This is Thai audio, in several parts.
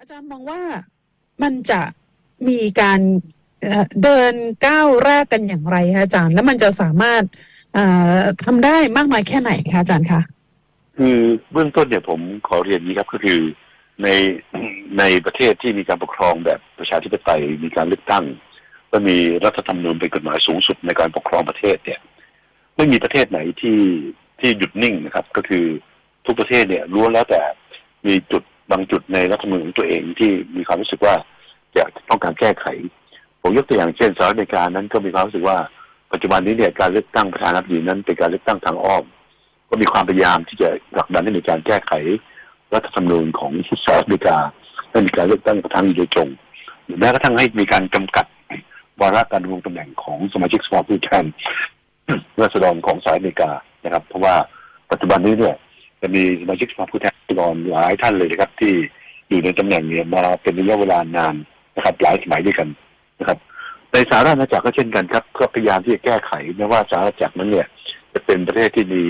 อาจารย์มองว่ามันจะมีการเดินก้าวแรกกันอย่างไรคะอาจารย์ แล้วมันจะสามารถเอ่อทำได้มากน้อยแค่ไหนคะอาจารย์คะคือเบื้องต้นเนี่ยผมขอเรียนยี้ครับก็คือในในประเทศที่มีการปกครองแบบประชาธิปไตยมีการเลือกตั้งก็มีรัฐธรรมนูญเป็นกฎหมายสูงสุดในการปกครองประเทศเนี่ยไม่มีประเทศไหนที่ที่หยุดนิ่งนะครับ ก็คือทุกประเทศเนี่ยล้วนแล้วแต่มีจุด บางจุดในรัฐธรรมนูญของตัวเองที่มีความรู้สึกว่าจะต้องการแก้ไข ผมยกตัวอย่างเช่นสหรัฐอเมริกานั้นก็มีความรู้สึกว่า ปัจจุบันนี้เนี่ยการเลือกตั้งประธานาธิบดีนั้นเป็นการเลือกตั้งทางอ้อม ก็มีความพยายามที่จะผลักดันให้มีการแก้ไข รัฐธรรมนูญของสหรัฐอเมริกาให้มีการเลือกตั้งประธานาธิบดีโดยตรงหรือแม้กระทั่งให้มีการจำกัดวาระการดำรงตำแหน่งของสมาชิกสภาผู้แทนราษฎรของสหรัฐอเมริกานะครับ เพราะว่าปัจจุบันนี้เนี่ย จะมีสมาชิกสภาผู้แทนราษฎรหลายท่านเลยนะครับ ที่อยู่ในตำแหน่งเนี่ยมาเป็นระยะเวลานานนะครับ หลายสมัยด้วยกันนะครับ ในสหราชอาณาจักรก็เช่นกันครับ ก็พยายามที่จะแก้ไขแม้ว่าสหราชอาณาจักรนั้นเนี่ย จะเป็นประเทศที่มี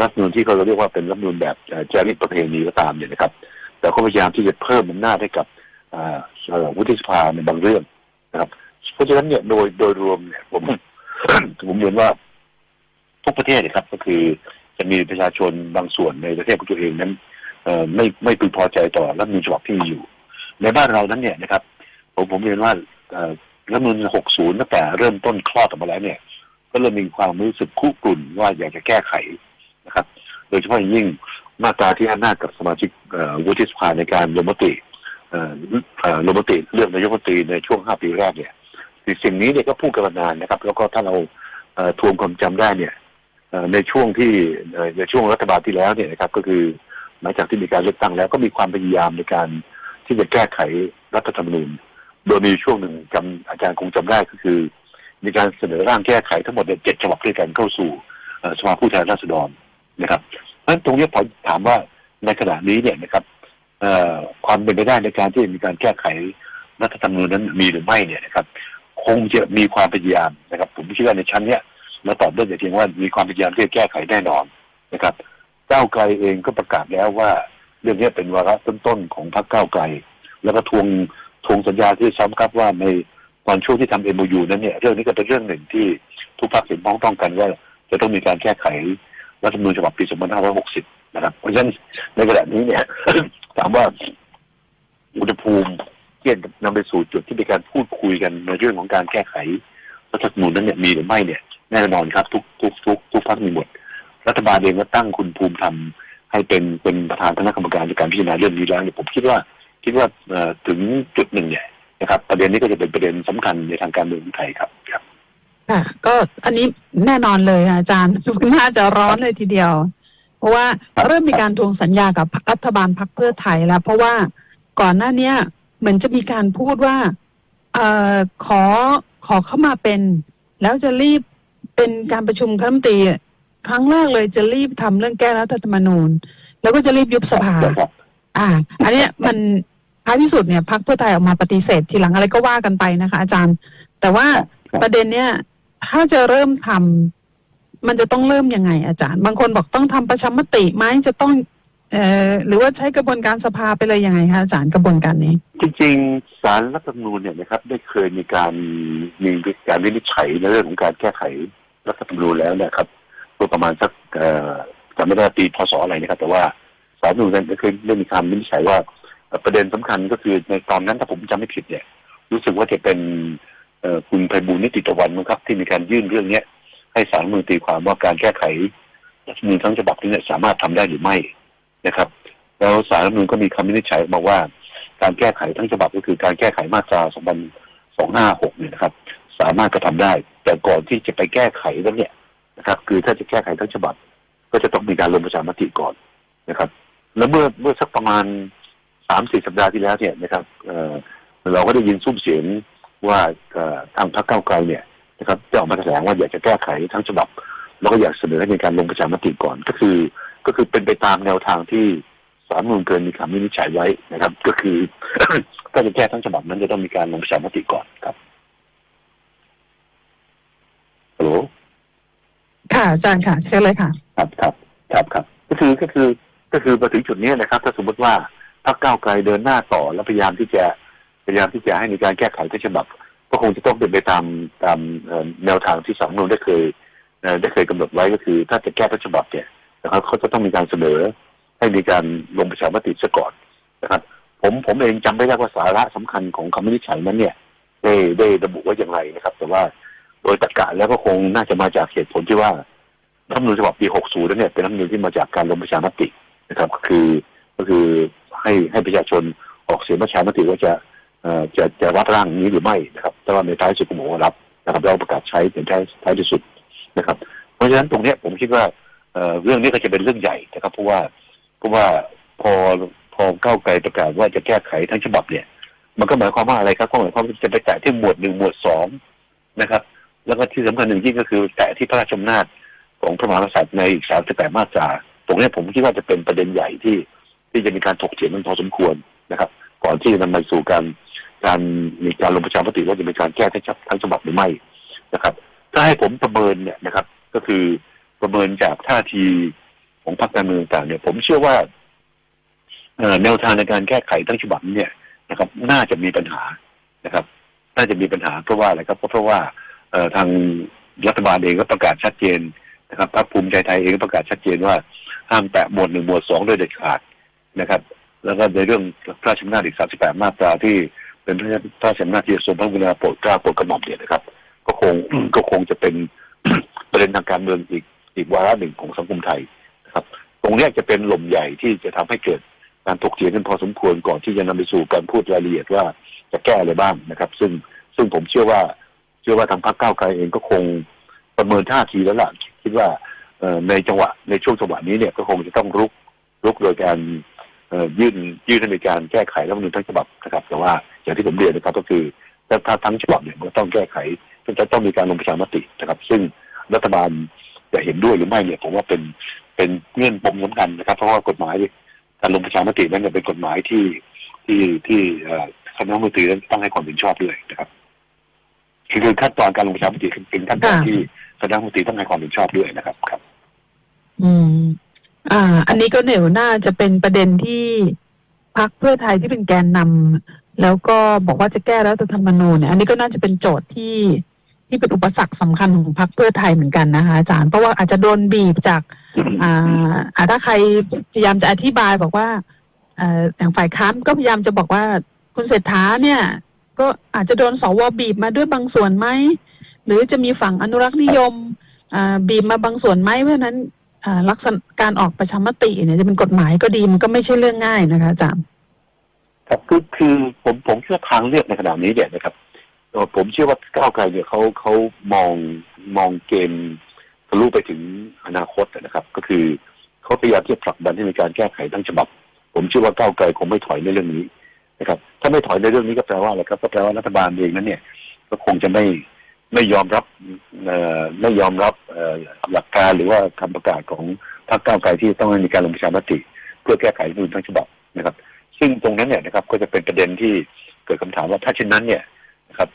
รัฐมนูญที่เขาเรียกว่าเป็นรัฐมนูญแบบเจารีตประเพณีก็ตามเนี่ยนะครับแต่ก็พยายามที่จะเพิ่มอำนาจให้กับวุฒิสภาในบางเรื่องนะครับ เพราะฉะนั้นเนี่ยโดยโดยรวมเนี่ยผมผมเรียนว่าทุกประเทศนะครับ ก็คือ จะมีประชาชนบางส่วนในประเทศของตัวเองนั้นไม่ไม่พึงพอใจต่อรัฐมนูญฉบับที่มีอยู่ ในบ้านเรานั้นเนี่ยนะครับ ผมผมเรียนว่ารัฐมนูญ60 ตั้งแต่เริ่มต้นคลอดออกมาแล้วเนี่ย ก็เริ่มมีความรู้สึกคุกรุ่นว่าอยากจะแก้ไขนะครับ โดยเฉพาะยิ่งมาตราที่อำนาจกับสมาชิกวุฒิสภาในการลงมติลงมติเลือกนายกรัฐมนตรีในช่วง 5 ปีแรกเนี่ยสิ่งนี้เนี่ยก็พูดกันมานานนะครับ แล้วก็ถ้าเราทวงความจำได้เนี่ย ในช่วงที่ในช่วงรัฐบาลที่แล้วเนี่ยนะครับก็คือหลังจากที่มีการเลือกตั้งแล้วก็มีความพยายามในการที่จะแก้ไขรัฐธรรมนูญ โดยมีช่วงหนึ่งจำอาจารย์คงจำได้ก็คือ มีการเสนอร่างแก้ไขทั้งหมดเนี่ยเจ็ดฉบับด้วยกันเข้าสู่สภาผู้แทนราษฎรนะครับเพราะฉะนั้นตรงนี้ผมถามว่าในขณะนี้เนี่ยนะครับความเป็นไปได้ในการที่จะมีการแก้ไขรัฐธรรมนูญนั้นมีหรือไม่เนี่ยนะครับ คงจะมีความพยายามนะครับ ผมคิดว่าในชั้นเนี้ย เราตอบได้แต่เพียงว่ามีความพยายามที่จะแก้ไขแน่นอนนะครับก้าวไกลเองก็ประกาศแล้วว่า เรื่องนี้เป็นวาระต้นๆของพรรคก้าวไกล แล้วก็ทวงทวงสัญญาที่ซ้ำครับว่าในตอนช่วงที่ทำ MOU นั้นเนี่ยเรื่องนี้ก็เป็นเรื่องหนึ่งที่ทุกภาคเห็นพ้องต้องกันว่าจะต้องมีการแก้ไขรัฐธรรมนูญฉบับปี 2560 นะครับ เพราะฉะนั้นในขณะนี้เนี่ยถามว่าอุณหภูมิเที่จะนำไปสู่จุดที่มีการพูดคุยกันในเรื่องของการแก้ไขรัฐธรรมนูญนั้นเนี่ยมีหรือไม่เนี่ย แน่นอนครับ ทุกทุกทุกทุกภาคมีหมด รัฐบาลเองก็ตั้งคุณภูมิธรรมให้เป็นเป็นประธานคณะกรรมการในการพิจารณาเรื่องนี้แล้วเนี่ยผมคิดว่าคิดว่าถึงจุดหนึ่งเนี่ยนะครับ ประเด็นนี้ก็จะเป็นประเด็นสำคัญในทางการเมืองไทยครับครับค่ะก็อันนี้แน่นอนเลยอาจารย์น่าจะร้อนเลยทีเดียว เพราะว่าเริ่มมีการทวงสัญญากับรัฐบาลพักเพื่อไทยแล้ว เพราะว่าก่อนหน้าเนี้ยเหมือนจะมีการพูดว่าเอ่อขอขอเข้ามาเป็น แล้วจะรีบ เป็นการประชุมคณะรัฐมนตรีครั้งแรกเลยจะรีบทำเรื่องแก้รัฐธรรมนูญ แล้วก็จะรีบยุบสภา อ่า อันเนี้ยมันท้ายที่สุดเนี่ยพักเพื่อไทยออกมาปฏิเสธทีหลังอะไรก็ว่ากันไปนะคะ อาจารย์ แต่ว่าประเด็นเนี้ยถ้าจะเริ่มทำมันจะต้องเริ่มยังไง อาจารย์ บางคนบอกต้องทำประชามติไหมจะต้องเอ่อหรือว่าใช้กระบวนการสภาไปเลยยังไงคะอาจารย์กระบวนการนี้ จริงๆสารรัฐธรรมนูญเนี่ยนะครับ ได้เคยมีการมีการวินิจฉัยในเรื่องของการแก้ไข รัฐธรรมนูญแล้วเนะครับเมื่อประมาณสักเอ่อจำไม่ได้ปีพศอะไรนะครับ แต่ว่าสารมนูญนั้นได้เคยได้มีการวินิจฉัยว่า ประเด็นสำคัญก็คือในตอนนั้นถ้าผมจำไม่ผิดเนี่ย รู้สึกว่าจะเป็นคุณไพบูลนิติตะวันมั้งครับ ที่มีการยื่นเรื่องเนี้ย ให้สารมนูญตีความว่าการแก้ไขรัฐธรรมนูญทั้งฉบับนี้สามารถทำได้หรือไม่นะครับ แล้วสารรัฐธรรมนูญก็มีคำวินิจฉัยออกมาว่า การแก้ไขทั้งฉบับก็คือการแก้ไขมาตรา 256เนี่ยนะครับ สามารถกระทำได้ แต่ก่อนที่จะไปแก้ไขนั้นเนี่ยนะครับ คือถ้าจะแก้ไขทั้งฉบับ ก็จะต้องมีการลงประชามติก่อนนะครับ แล้วเมื่อเมื่อสักประมาณสามสี่สัปดาห์ที่แล้วเนี่ยนะครับเอ่อเราก็ได้ยินซุ้มเสียงว่าทางพรรคก้าไกลเนี่ยนะครับจะออกมาแถลงว่าอยากจะแก้ไขทั้งฉบับ แล้วก็อยากเสนอให้มีการลงประชามติก่อน ก็คือก็คือเป็นไปตามแนวทางที่สารรัฐธรรมนูญเกินมีคำวินิจฉัยไว้นะครับ ก็คือถ้าจะแก้ทั้งฉบับนั้นจะต้องมีการลงประชามติก่อนครับฮัลโหล ค่ะ อาจารย์ค่ะเชิญเลยค่ะ ครับครับครับครับก็คือก็คือก็คือมาถึงจุดนี้นะครับ ถ้าสมมติว่าพรรคก้าวไกลเดินหน้าต่อและพยายามที่จะพยายามที่จะให้มีการแก้ไขทั้งฉบับ ก็คงจะต้องเป็นไปตามตามแนวทางที่สามนูนได้เคยได้เคยกำหนดไว้ก็คือ ถ้าจะแก้ทั้งฉบับเนี่ยนะครับเขาจะต้องมีการเสนอให้มีการลงประชามติซะก่อนนะครับผมผมเองจำไม่ได้ว่าสาระสำคัญของคำวินิจฉัยนั้นเนี่ย ได้ได้ระบุไว้อย่างไรนะครับ แต่ว่าโดยตรรกะแล้วก็คงน่าจะมาจากเหตุผลที่ว่า รัฐมนูญฉบับปี 60นั้นเนี่ยเป็นรัฐมนูญที่มาจากการลงประชามตินะครับ ก็คือก็คือให้ให้ประชาชนออกเสียงประชามติว่าจะเอ่อจะจะรับร่างนี้หรือไม่นะครับ แต่ว่าในท้ายสุดก็บอกว่ารับนะครับเราประกาศใช้เป็นท้ายท้ายที่สุดนะครับ เพราะฉะนั้นตรงนี้ผมคิดว่าเอ่อเรื่องนี้ก็จะเป็นเรื่องใหญ่นะครับ เพราะว่าเพราะว่าพอพอก้าวไกลประกาศว่าจะแก้ไขทั้งฉบับเนี่ย มันก็หมายความว่าอะไรครับก็หมายความว่าจะไปแตะที่หมวดหนึ่งหมวดสองนะครับ แล้วก็ที่สำคัญหนึ่งยิ่งก็คือแตะที่พระราชอำนาจ ของพระมหากษัตริย์ในอีกสามสิบแปดมาตรา ตรงนี้ผมคิดว่าจะเป็นประเด็นใหญ่ที่ที่จะมีการถกเถียงกันพอสมควรนะครับ ก่อนที่จะนำไปสู่การการมีการลงประชามติว่าจะมีการแก้ทั้งฉบับทั้งฉบับหรือไม่นะครับ ถ้าให้ผมประเมินเนี่ยนะครับ ก็คือประเมินจากท่าทีของพรรคการเมืองต่างเนี่ยผมเชื่อว่าแนวทางในการแก้ไขทั้งฉบับเนี่ยนะครับ น่าจะมีปัญหานะครับ น่าจะมีปัญหาเพราะว่าอะไรครับเพราะเพราะว่าทางรัฐบาลเองก็ประกาศชัดเจน นะครับพรรคภูมิใจไทยเองก็ประกาศชัดเจนว่าห้ามแตะหมวดหนึ่งหมวดสองโดยเด็ดขาดนะครับ แล้วก็ในเรื่องพระราชอำนาจอีก38มาตราที่เป็นพระราชอำนาจที่จะทรงพระกรุณาโปรดเกล้าโปรดกระหม่อมเนี่ยนะครับ ก็คงก็คงจะเป็นประเด็นทางการเมืองอีกอีกวาระหนึ่งของสังคมไทยนะครับ ตรงเนี้ยจะเป็นหล่มใหญ่ที่จะทำให้เกิดการถกเถียงกันพอสมควรก่อนที่จะนำไปสู่การพูดรายละเอียดว่าจะแก้อะไรบ้างนะครับ ซึ่งซึ่งผมเชื่อว่า เชื่อว่าทางพรรคก้าวไกลเองก็คงประเมินท่าทีแล้วล่ะ คิดว่าในจังหวะในช่วงจังหวะนี้เนี่ยก็คงจะต้องรุกรุกโดยการยื่นยื่นให้มีการแก้ไขรัฐมนูญทั้งฉบับนะครับ แต่ว่าอย่างที่ผมเรียนนะครับก็คือถ้าทั้งฉบับเนี่ยก็ต้องแก้ไขจะต้องมีการลงประชามตินะครับ ซึ่งรัฐบาลจะเห็นด้วยหรือไม่เนี่ยผมว่าเป็นเป็นเงื่อนปมสำคัญนะครับ เพราะว่ากฎหมายการลงประชามตินั้นเนี่ยเป็นกฎหมายที่ที่ที่คณะรัฐมนตรีต้องให้ความเห็นชอบด้วยนะครับคือขั้นตอนการลงประชามติเป็นขั้นตอนที่ คณะรัฐมนตรีต้องให้ความเห็นชอบด้วยนะครับครับ อืม อ่า อันนี้ก็เหนียวน่าจะเป็นประเด็นที่พักเพื่อไทยที่เป็นแกนนำแล้วก็บอกว่าจะแก้รัฐธรรมนูญเนี่ยอันนี้ก็น่าจะเป็นโจทย์ที่ที่เป็นอุปสรรคสำคัญของพักเพื่อไทยเหมือนกันนะคะอาจารย์เพราะว่าอาจจะโดนบีบจากอ่าอ่าถ้าใครพยายามจะอธิบายบอกว่าเอ่ออย่างฝ่ายค้านก็พยายามจะบอกว่าคุณเศรษฐาเนี่ย ก็อาจจะโดนสวบีบมาด้วยบางส่วนไหม หรือจะมีฝั่งอนุรักษ์นิยมบีบมาบางส่วนไหมเพราะนั้นลักษณะการออกประชามติเนี่ยจะเป็นกฎหมายก็ดีมันก็ไม่ใช่เรื่องง่ายนะคะอาจารย์ครับคือคือผมผมเชื่อทางเลือกในขณะนี้เนี่ยนะครับผมเชื่อว่าก้าวไกลเนี่ยเขาเขามองมองเกมทะลุไปถึงอนาคตนะครับ ก็คือเขาพยายามที่จะผลักดันให้มีการแก้ไขทั้งฉบับ ผมเชื่อว่าก้าวไกลคงไม่ถอยในเรื่องนี้นะครับ ถ้าไม่ถอยในเรื่องนี้ก็แปลว่าอะไรครับก็แปลว่ารัฐบาลเองนั้นเนี่ย ก็คงจะไม่ ไม่ยอมรับไม่ยอมรับหลักการหรือว่าคำประกาศของพรรคก้าวไกลที่ต้องมีการลงประชามติ เพื่อแก้ไขรัฐมนูญทั้งฉบับนะครับ ซึ่งตรงนั้นเนี่ยนะครับก็จะเป็นประเด็นที่เกิดคำถามว่าถ้าเช่นนั้นเนี่ยนะครับ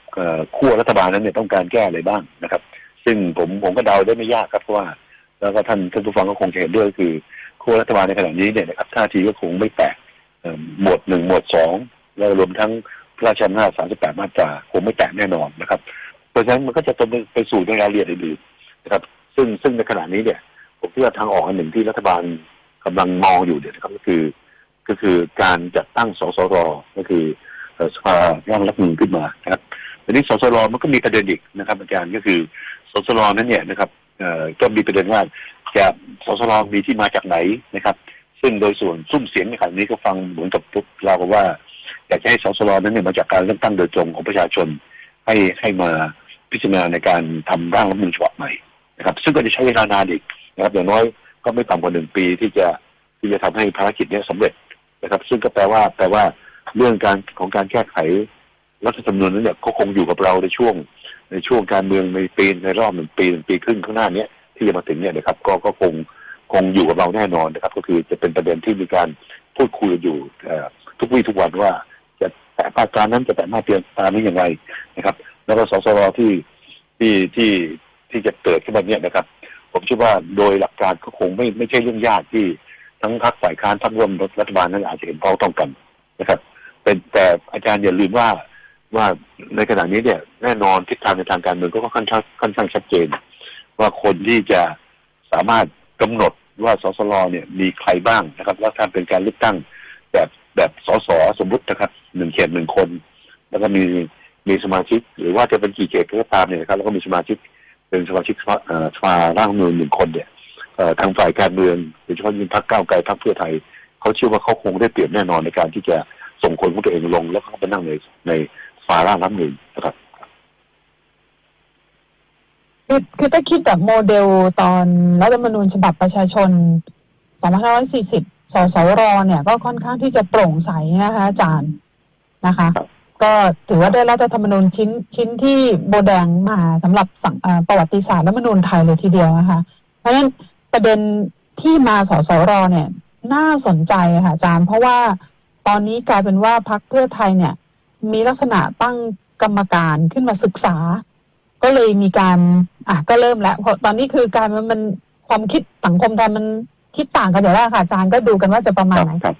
ขั้วรัฐบาลนั้นเนี่ยต้องการแก้อะไรบ้างนะครับ ซึ่งผมผมก็เดาได้ไม่ยากครับเพราะว่า แล้วก็ท่านท่านผู้ฟังก็คงจะเห็นด้วยคือขั้วรัฐบาลในขณะนี้เนี่ยนะครับท่าทีก็คงไม่แตกหมวดหนึ่งหมวดสองแล้วรวมทั้งพระราชอำนาจ38 มาตราคงไม่แตกแน่นอนนะครับ เพราะฉะนั้นมันก็จะต้องไปสู่ในรายละเอียดอื่นๆนะครับ ซึ่งซึ่งในขณะนี้เนี่ย ผมคิดว่าทางออกอันหนึ่งที่รัฐบาลกำลังมองอยู่เนี่ยนะครับก็คือ ก็คือการจัดตั้งสสรก็คือเอ่อสภาร่างรัฐธรรมนูญขึ้นมานะครับทีนี้สสรมันก็มีประเด็นอีกนะครับอาจารย์ก็คือสสรนั้นเนี่ยนะครับเอ่อก็มีประเด็นว่าจะสสรมีที่มาจากไหนนะครับ ซึ่งโดยส่วนซุ้มเสียงในขณะนี้ก็ฟังเหมือนกับทุกเรากับว่าอยากจะให้สสรนั้นเนี่ยมาจากการเลือกตั้งโดยตรงของประชาชนให้ให้มา พิจารณาในการทำร่างรัฐมนูญฉบับใหม่นะครับ ซึ่งก็จะใช้เวลานานอีกนะครับ อย่างน้อยก็ไม่ต่ำกว่าหนึ่งปีที่จะที่จะทำให้ภารกิจนี้สำเร็จนะครับ ซึ่งก็แปลว่าแปลว่าเรื่องการของการแก้ไขรัฐธรรมนูญนั้นเนี่ยก็คงอยู่กับเราในช่วง ในช่วงการเมืองในปีในรอบหนึ่งปีหนึ่งปีครึ่งข้างหน้านี้ที่จะมาถึงเนี่ยนะครับ ก็ก็คงคงอยู่กับเราแน่นอนนะครับ ก็คือจะเป็นประเด็นที่มีการพูดคุยอยู่ทุกวี่ทุกวันว่า จะแตะมาตรานั้นจะแตะมาตรานี้อย่างไรนะครับ แล้วก็สสรที่ที่ที่ที่จะเกิดขึ้นมาเนี่ยนะครับ ผมเชื่อว่าโดยหลักการก็คงไม่ไม่ใช่เรื่องยากที่ทั้งพรรคฝ่ายค้านพรรคร่วมรัฐบาลนั้นอาจจะเห็นพ้องต้องกันนะครับ เป็นแต่อาจารย์อย่าลืมว่าว่าในขณะนี้เนี่ยแน่นอนทิศทางในทางการเมืองก็ค่อนข้างค่อนข้างชัดเจน ว่าคนที่จะสามารถกำหนดว่าสสลเนี่ยมีใครบ้างนะครับแล้วถ้าเป็นการเลือกตั้งแบบแบบสสสมมุตินะครับหนึ่งเขตหนึ่งคน แล้วก็มี มีสมาชิก หรือว่าจะเป็นกี่เขตก็ตามเนี่ยครับแล้วก็มีสมาชิกเป็นสมาชิกสภาร่างมนูญหนึ่งคนเนี่ยทางฝ่ายการเมืองโดยเฉพาะยิ่งพรรคก้าวไกลพรรคเพื่อไทยเขาเชื่อว่าเขาคงได้เปรียบแน่นอนในการที่จะส่งคนของตัวเองลง แล้วเขาไปนั่งในในสภาร่างรัฐมนูญนะครับคือคือถ้าคิดแบบโมเดลตอนรัฐธรรมนูญฉบับประชาชน 2540 สสร เนี่ย ก็ค่อนข้างที่จะโปร่งใสนะคะ อาจารย์นะคะ ก็ถือว่าได้รัฐธรรมนูญชิ้นชิ้นที่โบแดงมาสำหรับสังอประวัติศาสตร์รัฐมนูญไทยเลยทีเดียวนะคะ เพราะฉะนั้นประเด็นที่มาสสรเนี่ยน่าสนใจค่ะอาจารย์ เพราะว่าตอนนี้กลายเป็นว่าพักเพื่อไทยเนี่ย มีลักษณะตั้งกรรมการขึ้นมาศึกษา ก็เลยมีการอะก็เริ่มแล้วเพราะตอนนี้คือการมันมันความคิดสังคมไทยมันคิดต่างกันอยู่แล้วค่ะอาจารย์ก็ดูกันว่าจะประมาณไหนครับ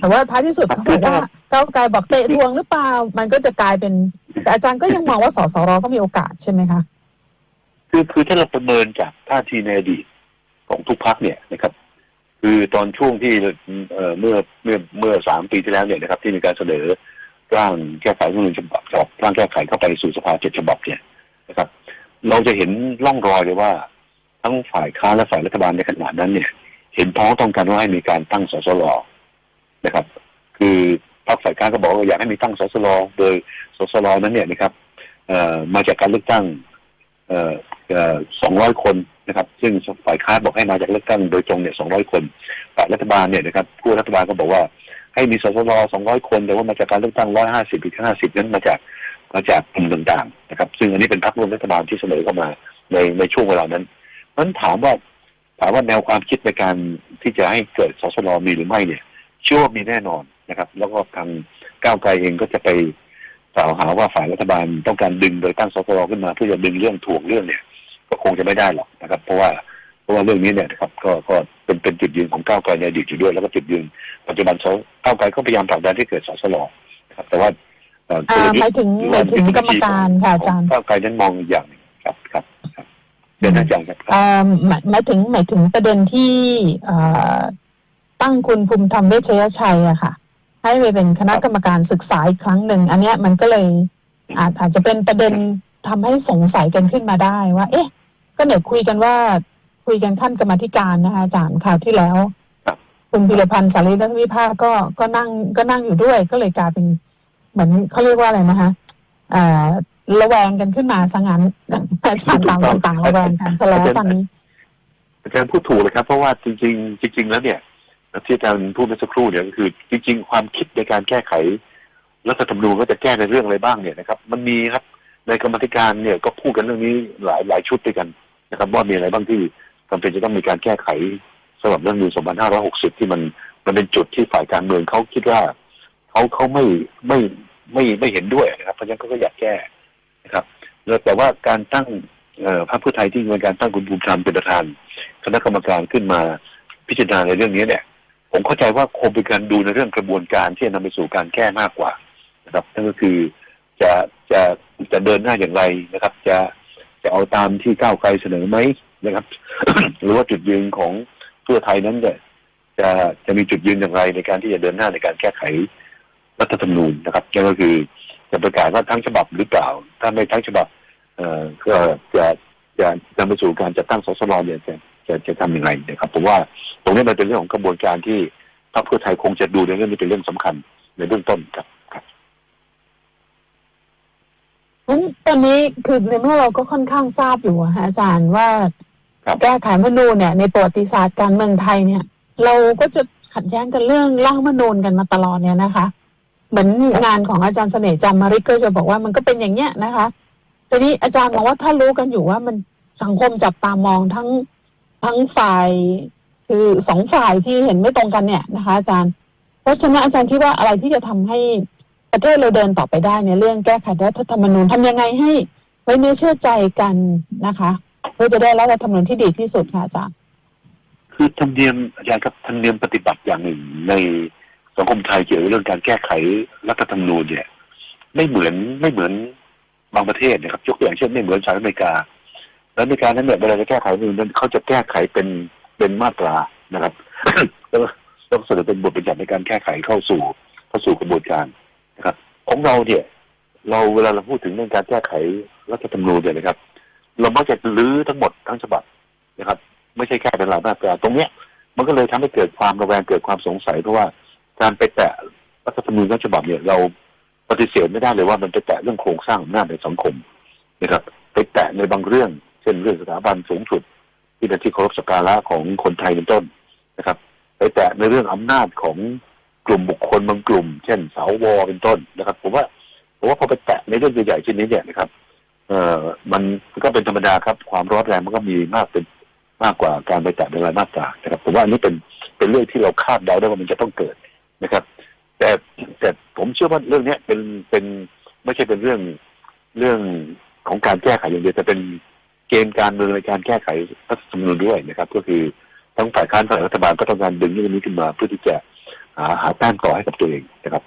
แต่ว่าท้ายที่สุดเขาบอกว่าก้าวไกลบอกเตะทวงหรือเปล่า มันก็จะกลายเป็น แต่อาจารย์ก็ยังมองว่าสสรก็มีโอกาสใช่ไหมคะคือคือถ้าเราประเมินจากท่าทีในอดีตของทุกพักเนี่ยนะครับ คือตอนช่วงที่เอ่อเมื่อเมื่อเมื่อสามปีที่แล้วเนี่ยนะครับ ที่มีการเสนอร่างแก้ไขรัฐมนูญฉบับฉบับร่างแก้ไขเข้าไปสู่สภาเจ็ดฉบับเนี่ยนะครับ เราจะเห็นร่องรอยเลยว่า ทั้งฝ่ายค้านและฝ่ายรัฐบาลในขณะนั้นเนี่ย เห็นพ้องต้องกันว่าให้มีการตั้งสสร นะครับ คือพรรคฝ่ายค้านก็บอกว่าอยากให้มีตั้งสสรโดยสสรนั้นเนี่ยนะครับเอ่อมาจากการเลือกตั้งเอ่ออ200คนนะครับ ซึ่งฝ่ายค้านบอกให้มาจากเลือกตั้งโดยตรงเนี่ย200คนฝ่ายรัฐบาลเนี่ยนะครับผู้รัฐบาลก็บอกว่าให้มีสสร200คน แต่ว่ามาจากการเลือกตั้ง150อีก50นั้นมาจากมาจากกลุ่มต่างๆนะครับ ซึ่งอันนี้เป็นพรรคร่วมรัฐบาลที่เสนอเข้ามาในในช่วงเวลานั้นนั้นถามว่าถามว่าแนวความคิดในการที่จะให้เกิดสสรมีหรือไม่เนี่ย เชื่อว่ามีแน่นอนนะครับ แล้วก็ทางก้าวไกลเองก็จะไปกล่าวหาว่าฝ่ายรัฐบาลต้องการดึงโดยตั้งสสรขึ้นมา เพื่อจะดึงเรื่องถ่วงเรื่องเนี่ย ก็คงจะไม่ได้หรอกนะครับ เพราะว่าเพราะว่าเรื่องนี้เนี่ยนะครับ ก็ก็เป็นเป็นจุดยืนของก้าวไกลในอดีตอยู่ด้วย แล้วก็จุดยืนปัจจุบันเขาก้าวไกลก็พยายามผลักดันให้เกิดสสรนะครับ แต่ว่าเอ่ออ่าหมายถึงรือหมายถึงกรรมการค่ะอาจารย์ของก้าวไกลนั้นมองอีกอย่างหนึ่งครับครับครับเดินหน้าจังครับครับอ่าหมายหมายถึงหมายถึงประเด็นที่เอ่อ ตั้งคุณภูมิธรรมเวชยชัยอะค่ะ ให้ไปเป็นคณะกรรมการศึกษาอีกครั้งหนึ่ง อันเนี้ยมันก็เลยอาจอาจจะเป็นประเด็นทำให้สงสัยกันขึ้นมาได้ว่า เอ๊ะ ก็เนี่ยคุยกันว่าคุยกันขั้นกรรมาธิการนะคะอาจารย์ข่าวที่แล้วครับคุณพิรพันธ์สารีรัฐวิภาคก็ก็นั่งก็นั่งอยู่ด้วย ก็เลยกลายเป็นเหมือนเขาเรียกว่าอะไรนะคะเอ่อระแวงกันขึ้นมาซะงั้นอาจารย์ต่างคนต่างระแวงกันซะแล้วตอนนี้อาจารย์พูดถูกเลยครับ เพราะว่าจริง ๆ จริง ๆ แล้วเนี่ย ที่อาจารย์พูดเมื่อสักครู่เนี่ยก็คือ จริง ๆ ความคิดในการแก้ไขรัฐธรรมนูญก็จะแก้ในเรื่องอะไรบ้างเนี่ยนะครับ มันมีครับในกรรมธิการเนี่ยก็พูดกันเรื่องนี้หลายหลายชุดด้วยกันนะครับ ว่ามีอะไรบ้างที่จำเป็นจะต้องมีการแก้ไขสำหรับเรื่องนู2560 ที่มันมันเป็นจุดที่ฝ่ายการเมืองเขาคิดว่าเขาเขาไม่ไม่ไม่ไม่เห็นด้วยนะครับเพราะฉะนั้นเขาก็อยากแก้นะครับแล้วแต่ว่าการตั้งพรรคเพื่อไทยที่มีการตั้งคุณภูมิธรรมเป็นประธาน คณะกรรมการขึ้นมาพิจารณาในเรื่องนี้เนี่ย ผมเข้าใจว่าคงเป็นการดูในเรื่องกระบวนการที่จะนำไปสู่การแก้มากกว่านะครับนั่นก็คือจะจะจะเดินหน้าอย่างไรนะครับ จะจะเอาตามที่ก้าวไกลเสนอไหมนะครับ หรือว่าจุดยืนของเพื่อไทยนั้นเนี่ยจะจะมีจุดยืนอย่างไรในการที่จะเดินหน้าในการแก้ไขรัฐธรรมนูญนะครับนั่นก็คือจะประกาศว่าทั้งฉบับหรือเปล่า ถ้าไม่ทั้งฉบับ เอ่อก็จะจะนำไปสู่การจัดตั้งสสรเนี่ย จะจะจะทำยังไงนะครับผมว่าตรงนี้มันเป็นเรื่องของกระบวนการที่พรรคเพื่อไทยคงจะดูในเรื่องนี้เป็นเรื่องสำคัญในเบื้องต้นครับครับงั้นตอนนี้คือในเมื่อเราก็ค่อนข้างทราบอยู่อะฮะอาจารย์ว่าครับแก้ไขรัฐธรรมนูญเนี่ยในประวัติศาสตร์การเมืองไทยเนี่ย เราก็จะขัดแย้งกันเรื่องร่างรัฐธรรมนูญกันมาตลอดเนี่ยนะคะ เหมือนงานของอาจารย์เสน่ห์จำมาริกก็จะบอกว่ามันก็เป็นอย่างเนี้ยนะคะทีนี้อาจารย์มองว่าถ้ารู้กันอยู่ว่ามันสังคมจับตามองทั้ง ทั้งฝ่ายคือสองฝ่ายที่เห็นไม่ตรงกันเนี่ยนะคะ อาจารย์ เพราะฉะนั้นอาจารย์คิดว่าอะไรที่จะทำให้ประเทศเราเดินต่อไปได้ในเรื่องแก้ไขรัฐธรรมนูญทำยังไงให้ไว้เนื้อเชื่อใจกันนะคะเพื่อจะได้รัฐธรรมนูญที่ดีที่สุดค่ะอาจารย์คคือธรรมเนียมอาจารย์ครับธรรมเนียมปฏิบัติอย่างหนึ่งในสังคมไทยเกี่ยวกับเรื่องการแก้ไขรัฐธรรมนูญเนี่ย ไม่เหมือนไม่เหมือนบางประเทศนะครับ ยกตัวอย่างเช่นไม่เหมือนสหรัฐอเมริกา แล้วอเมริกานั้นเนี่ยเวลาจะแก้ไขมนูญนั้นเขาจะแก้ไขเป็นเป็นมาตรานะครับแล้วต้องเสนอเป็นบทบัญญัติในการแก้ไขเข้าสู่เข้าสู่กระบวนการนะครับ ของเราเนี่ย เราเวลาเราพูดถึงเรื่องการแก้ไขรัฐธรรมนูญเนี่ยนะครับ เรามักจะลื้อทั้งหมดทั้งฉบับนะครับ ไม่ใช่แค่เป็นรายมาตราตรงเนี้ย มันก็เลยทำให้เกิดความระแวงเกิดความสงสัยเพราะว่าการไปแตะรัฐธรรมนูญทั้งฉบับเนี่ยเราปฏิเสธไม่ได้เลยว่ามันไปแตะเรื่องโครงสร้างอำนาจในสังคมนะครับ ไปแตะในบางเรื่อง ช่นเรื่องสถาบันสูงสุด ที่เป็นที่เคารพสักการะของคนไทยเป็นต้นนะครับไปแตะในเรื่องอำนาจของกลุ่มบุคคลบางกลุ่ม เช่นสาวเป็นต้นนะครับ ผมว่าผมว่าพอไปแตะในเรื่องใหญ่ๆเช่นนี้เนี่ยนะครับ เอ่อมันก็เป็นธรรมดาครับ ความร้อนแรงมันก็มีมากเป็นมากกว่าการไปแตะในรายมาตรานะครับ ผมว่าอันนี้เป็นเป็นเรื่องที่เราคาดเดาได้ว่ามันจะต้องเกิดนะครับ แต่แต่ผมเชื่อว่าเรื่องเนี้ยเป็นเป็นไม่ใช่เป็นเรื่องเรื่องของการแก้ไขอย่างเดียวแต่เป็น เกณฑ์การเมืองในการแก้ไขรัฐธรรมนูญด้วยนะครับ ก็คือทั้งฝ่ายค้านฝ่ายรัฐบาลก็ต้องการดึงเรื่องนี้ขึ้นมาเพื่อที่จะหาหาแต้มต่อให้กับตัวเองนะครับ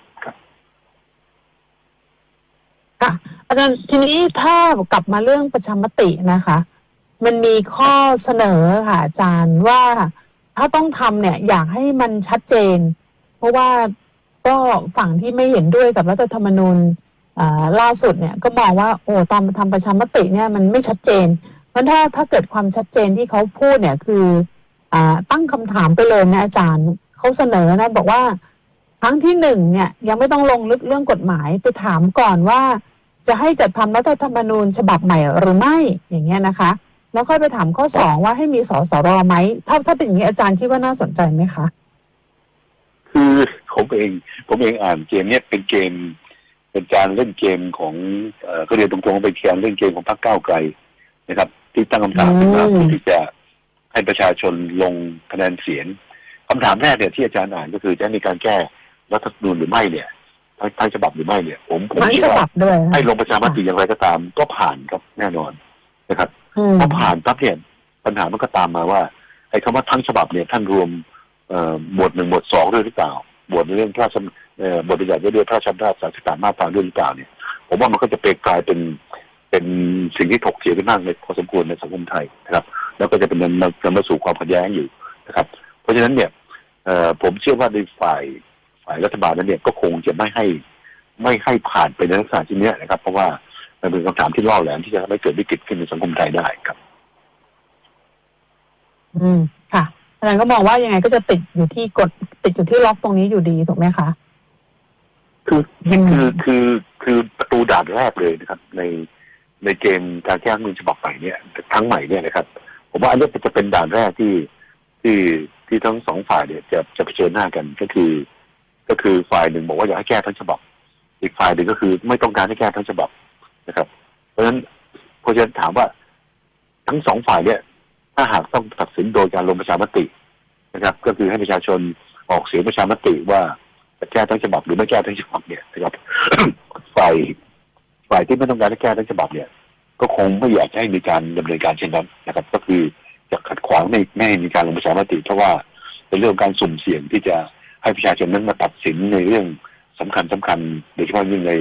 ค่ะอาจารย์ทีนี้ถ้ากลับมาเรื่องประชามตินะคะ มันมีข้อเสนอค่ะอาจารย์ว่าถ้าต้องทำเนี่ยอยากให้มันชัดเจน เพราะว่าก็ฝั่งที่ไม่เห็นด้วยกับรัฐธรรมนูญ ล่าสุดเนี่ยก็มองว่าโอ้ตอนทำประชามติเนี่ยมันไม่ชัดเจน เพราะถ้าถ้าเกิดความชัดเจนที่เขาพูดเนี่ยคืออตั้งคำถามไปเลยนะอาจารย์เขาเสนอนะบอกว่าครั้งที่หนึ่งเนี่ยยังไม่ต้องลงลึกเรื่องกฎหมายไปถามก่อนว่า จะให้จัดทำรัฐธรรมนูญฉบับใหม่หรือไม่อย่างเงี้ยนะคะ แล้วค่อยไปถามข้อสองว่าให้มีสสรไหมถ้าถ้าเป็นอย่างนี้อาจารย์คิดว่าน่าสนใจไหมคะคือผมเอง ผมเองอ่านเกมเนี้ยเป็นเกม เป็นการเล่นเกมของเอ่อก็เรียนตรงๆว่าเป็นการเล่นเกมของพรรคก้าวไกลนะครับ ที่ตั้งคำถามขึ้นมาอืมเพื่อที่จะให้ประชาชนลงคะแนนเสียงคำถามแรกเนี่ยที่อาจารย์อ่านก็คือจะมีการแก้รัฐธรรมนูญหรือไม่เนี่ยทั้งทั้งฉบับหรือไม่เนี่ย ผมผมทั้งคิดฉว่าบับด้วยให้ลงประชามติอย่างไรก็ตาม ก็ผ่านครับแน่นอนนะครับอืมพอผ่านปั๊บเนี่ยปัญหามันก็ตามมาว่าไอ้คำว่าทั้งฉบับเนี่ยท่านรวมเอ่อหมวดหนึ่งหมวดสองด้วยหรือเปล่า หมวดในเรื่องพระราชเอ่อบทบัญญัติว่าด้วยพระราชอำนาจสามสิบามมาตราด้วยหรือเปล่าเนี่ยผมว่ามันก็จะเปกลายเป็นเป็นสิ่งที่ถกเถียงกันมากในพอสมควรในสังคมไทยนะครับ แล้วก็จะเป็นนำนำนมาสู่ความขัดแย้งอยู่นะครับ เพราะฉะนั้นเนี่ยผมเชื่อว่าในฝ่ายฝ่ายรัฐบาลนั้นเนี่ยก็คงจะไม่ให้ไม่ให้ผ่านไปในลักษณะที่นี้นะครับ เพราะว่ามันเป็นคำถามที่ล่อแหลมที่จะทำให้เกิดวิกฤตขึ้นในสังคมไทยได้ครับ อืม ค่ะ อาจารย์ก็มองว่ายังไงก็จะติดอยู่ที่กฎติดอยู่ที่ล็อกตรงนี้อยู่ดีถูกไหมคะ คือนี่อืมคือคือคือประตูด่านแรกเลยนะครับ ในในเกมการแก้รัฐธรรมนูญฉบับใหม่เนี่ยครั้งใหม่เนี่ยนะครับ ผมว่าอันนี้จะเป็นด่านแรกที่ที่ที่ทั้งสองฝ่ายเนี่ยจะจะเผชิญหน้ากันก็คือ ก็คือฝ่ายหนึ่งบอกว่าอยากให้แก้ทั้งฉบับ อีกฝ่ายหนึ่งก็คือไม่ต้องการให้แก้ทั้งฉบับนะครับ เพราะฉะนั้นเพราะฉะนั้นถามว่า ทั้งสองฝ่ายเนี่ย ถ้าหากต้องตัดสินโดยการลงประชามตินะครับ ก็คือให้ประชาชนออกเสียงประชามติว่าจะแก้ทั้งฉบับหรือไม่แก้ทั้งฉบับเนี่ยนะครับฝ่ายฝ่ายที่ไม่ต้องการให้แก้ทั้งฉบับเนี่ย ก็คงไม่อยากให้มีการดำเนินการเช่นนั้นนะครับ ก็คือจะขัดขวางไม่ไม่ให้มีการลงประชามติ เพราะว่าเป็นเรื่องการสุ่มเสี่ยงที่จะให้ประชาชนนั้นมาตัดสินในเรื่องสำคัญสำคัญโดยเฉพาะยิ่งใน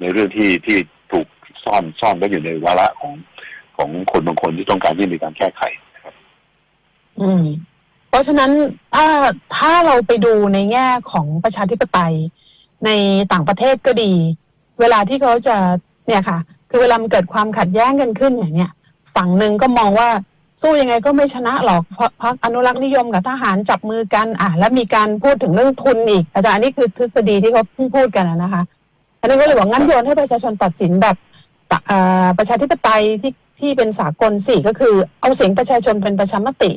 ในเรื่องที่ที่ถูกซ่อนซ่อนไว้อยู่ในวาระของของคนบางคนที่ต้องการที่มีการแก้ไข อืม เพราะฉะนั้นถ้าถ้าเราไปดูในแง่ของประชาธิปไตย ในต่างประเทศก็ดี เวลาที่เขาจะเนี่ยค่ะ คือเวลาเกิดความขัดแย้งกันขึ้นอย่างเนี้ยฝั่งหนึ่งก็มองว่าสู้ยังไงก็ไม่ชนะหรอกเพราะพรรคอนุรักษ์นิยมกับทหารจับมือกัน อะ แล้วมีการพูดถึงเรื่องทุนอีก อาจารย์อันนี้คือทฤษฎีที่เขาเพิ่งพูดกันอะนะคะ อันนี้ก็เลยบอกงั้นโยนให้ประชาชนตัดสินแบบประชาธิปไตยที่ที่เป็นสากลสี่ก็คือเอาเสียงประชาชนเป็นประชามติ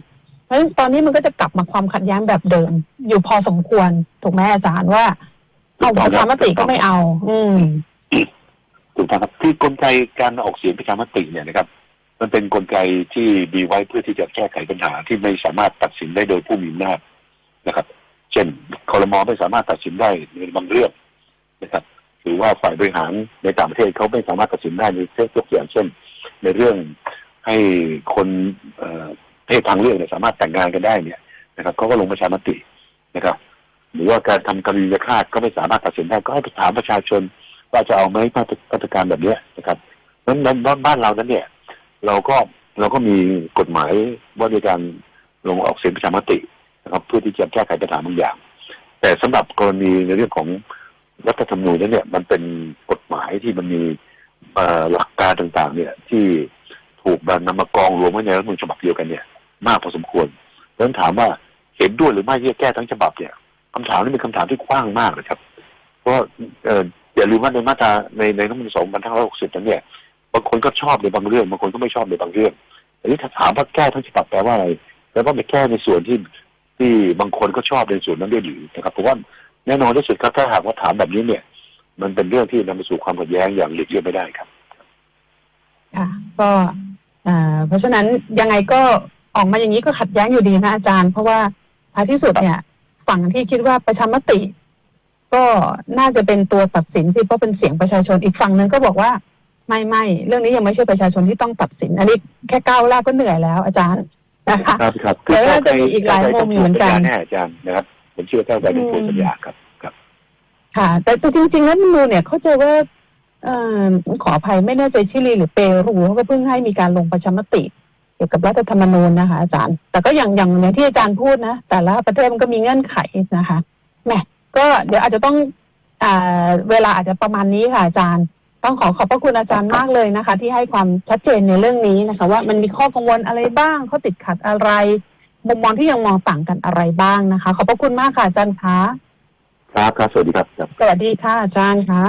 เพราะฉะนั้นตอนนี้มันก็จะกลับมาความขัดแย้งแบบเดิม อยู่พอสมควรถูกไหมอาจารย์ว่าเอาประชามติก็ไม่เอา อืมถูกต้องครับคือกลไกการออกเสียงประชามติเนี่ยนะครับ มันเป็นกลไกที่มีไว้เพื่อที่จะแก้ไขปัญหาที่ไม่สามารถตัดสินได้โดยผู้มีอำนาจนะครับ เช่นคอรมอไม่สามารถตัดสินได้ในบางเรื่องนะครับหรือว่าฝ่ายบริหารในต่างประเทศเขาไม่สามารถตัดสินได้ในเช่นยกตัวอย่างเช่น ในเรื่องให้คน เพศทางเลือกเนี่ยสามารถแต่งงานกันได้เนี่ยนะครับเขาก็ลงประชามตินะครับ หรือว่าการทำกรณียฆาตก็ไม่สามารถตัดสินได้ก็ให้ถามประชาชนว่าจะเอาไหมมาตรมาตรการแบบเนี้ยนะครับนั้นบ้านบ้านเรานั้นเนี่ย เราก็เราก็มีกฎหมายว่าด้วยการลงออกเสียงประชามตินะครับ เพื่อที่จะแก้ไขปัญหาบางอย่าง แต่สำหรับกรณีในเรื่องของรัฐธรรมนูญนั้นเนี่ย มันเป็นกฎหมายที่มันมีหลักการต่างๆ เนี่ยที่ถูกนำมากองรวมไว้ในรัฐธรรมนูญฉบับเดียวกันเนี่ย มากพอสมควรดังนั้นถามว่าเห็นด้วยหรือไม่ที่จะแก้ทั้งฉบับเนี่ยคำถามนี้เป็นคำถามที่กว้างมากเลยครับ เพราะเอออย่าลืมว่าในมาตราในในรัฐธรรมนูญสองพันห้าร้อยหกสิบนั้นเนี่ยบางคนก็ชอบในบางเรื่องบางคนก็ไม่ชอบในบางเรื่องอันนี้ถ้าถามว่าแก้ทั้งฉบับแปลว่าอะไรแปลว่าไปแก้ในส่วนที่ที่บางคนก็ชอบในส่วนนั้นด้วยหรือนะครับผมว่าแน่นอนที่สุดครับถ้าหากว่าถามแบบนี้เนี่ย มันเป็นเรื่องที่นำไปสู่ความขัดแย้งอย่างหลีกเลี่ยงไม่ได้ครับ ค่ะ ก็เอ่อเพราะฉะนั้นยังไงก็ ออกมาอย่างนี้ก็ขัดแย้งอยู่ดีนะอาจารย์ เพราะว่าท้ายที่สุดเนี่ย ฝั่งที่คิดว่าประชามติ ก็น่าจะเป็นตัวตัดสินสิเพราะเป็นเสียงประชาชนอีกฝั่งหนึ่งก็บอกว่าไม่ไม่เรื่องนี้ยังไม่ใช่ประชาชนที่ต้องตัดสิน อันนี้แค่ก้าวแรกก็เหนื่อยแล้วอาจารย์นะคะครับครับแล้วน่าจะมีอีกหลายมุมอยู่เหมือนกันก้าวไกลต้องทวงสัญญาแน่อาจารย์นะครับผมเชื่อก้าวไกลต้องทวงสัญญาครับครับ ค่ะแต่แต่จริงๆแล้วนูเนี่ยเข้าใจว่าเอ่อขออภัยไม่แน่ใจชิลีหรือเปรูเขาก็เพิ่งให้มีการลงประชามติเกี่ยวกับรัฐธรรมนูญนะคะ อาจารย์ แต่ก็อย่างอย่างอย่างที่อาจารย์พูดนะ แต่ละประเทศมันก็มีเงื่อนไขนะคะแหมก็เดี๋ยวอาจจะต้องอ่าเวลาอาจจะประมาณนี้ค่ะอาจารย์ ต้องขอขอบพระคุณอาจารย์มากเลยนะคะ ที่ให้ความชัดเจนในเรื่องนี้นะคะ ว่ามันมีข้อกังวลอะไรบ้างข้อติดขัดอะไรมุมมองที่ยังมองต่างกันอะไรบ้างนะคะ ขอบพระคุณมากค่ะอาจารย์คะครับครับสวัสดีครับครับสวัสดีค่ะอาจารย์คะ